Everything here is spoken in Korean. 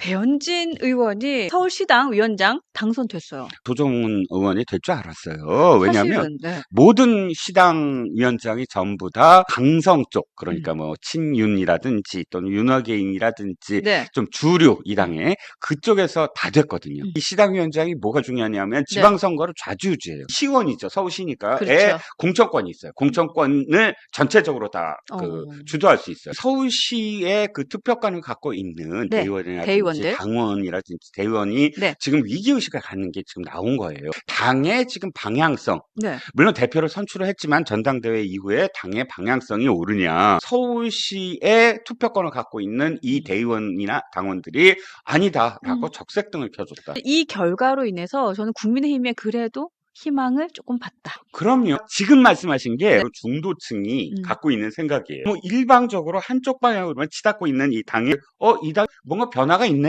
배현진 의원이 서울시당 위원장 당선됐어요. 도정훈 의원이 될 줄 알았어요. 왜냐하면 사실은, 네. 모든 시당 위원장이 전부 다 강성 쪽 음. 그러니까 뭐 친윤이라든지 또는 윤화계인이라든지 네. 좀 주류 이 당에 그쪽에서 다 됐거든요. 음. 이 시당 위원장이 뭐가 중요하냐면 지방선거를 좌지우지해요. 시원이죠. 서울시니까 에 그렇죠. 공천권이 있어요. 공천권을 전체적으로 다 그 어. 주도할 수 있어요. 서울시의 그 투표권을 갖고 있는 네, 대의원이라든지 대의원 들. 당원이라든지 대의원이 네. 지금 위기 의식을 갖는 게 지금 나온 거예요. 당의 지금 방향성 네. 물론 대표를 선출을 했지만 전당대회 이후에 당의 방향성이 오르냐 서울시의 투표권을 갖고 있는 이 대의원이나 당원들이 아니다라고 음. 적색 등을 켜줬다. 이 결과로 인해서 저는 국민의힘에 그래도 희망을 조금 봤다. 그럼요. 지금 말씀하신 게 네. 중도층이 음. 갖고 있는 생각이에요. 뭐 일방적으로 한쪽 방향으로만 치닫고 있는 이 당이 어이 당 뭔가 변화가 있네.